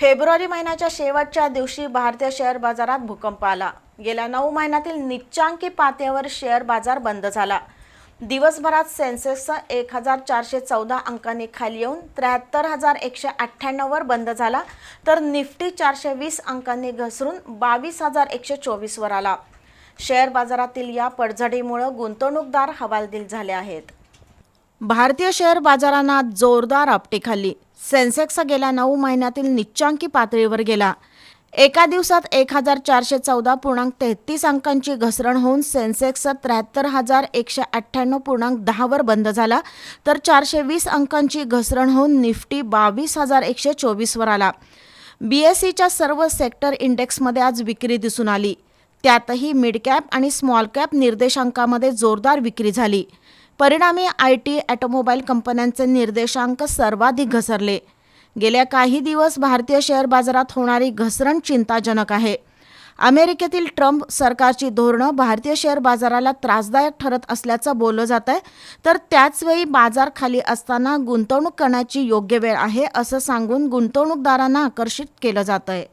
February महिन्याच्या शेवटच्या दिवशी भारतीय शेअर बाजारात भूकंप आला. गेल्या नऊ महिन्यातील निच्चांकी पातळीवर शेअर बाजार बंद झाला. दिवसभरात सेन्सेक्स एक हजार चारशे चौदा अंकांनी खाली येऊन त्र्याहत्तर हजार एकशे अठ्ठ्याण्णववर बंद झाला तर निफ्टी चारशे वीस अंकांनी घसरून बावीस हजार एकशे चोवीसवर आला. शेअर बाजारातील या पडझडीमुळं गुंतवणूकदार हवालदिल झाले आहेत. भारतीय शेअर बाजारांना जोरदार आपटी खाल्ली. सेन्सेक्स गेल्या नऊ महिन्यातील निच्चांकी पातळीवर गेला. एका दिवसात एक हजार चारशे चौदा पूर्णांक तेहतीस अंकांची घसरण होऊन सेन्सेक्स त्र्याहत्तर हजार एकशे अठ्ठ्याण्णव पूर्णांक दहावर बंद झाला तर चारशे वीस अंकांची घसरण होऊन निफ्टी बावीस हजार एकशे चोवीसवर आला. बी एस सीच्या सर्व सेक्टर इंडेक्समध्ये आज विक्री दिसून आली. त्यातही मिडकॅप आणि स्मॉल कॅप निर्देशांकामध्ये जोरदार विक्री झाली. परिणामी आय टी ॲटोमोबाईल कंपन्यांचे निर्देशांक सर्वाधिक घसरले. गेल्या काही दिवस भारतीय शेअर बाजारात होणारी घसरण चिंताजनक आहे. अमेरिकेतील ट्रम्प सरकारची धोरणं भारतीय शेअर बाजाराला त्रासदायक ठरत असल्याचं बोललं जात आहे तर त्याचवेळी बाजार खाली असताना गुंतवणूक करण्याची योग्य वेळ आहे असं सांगून गुंतवणूकदारांना आकर्षित केलं जात आहे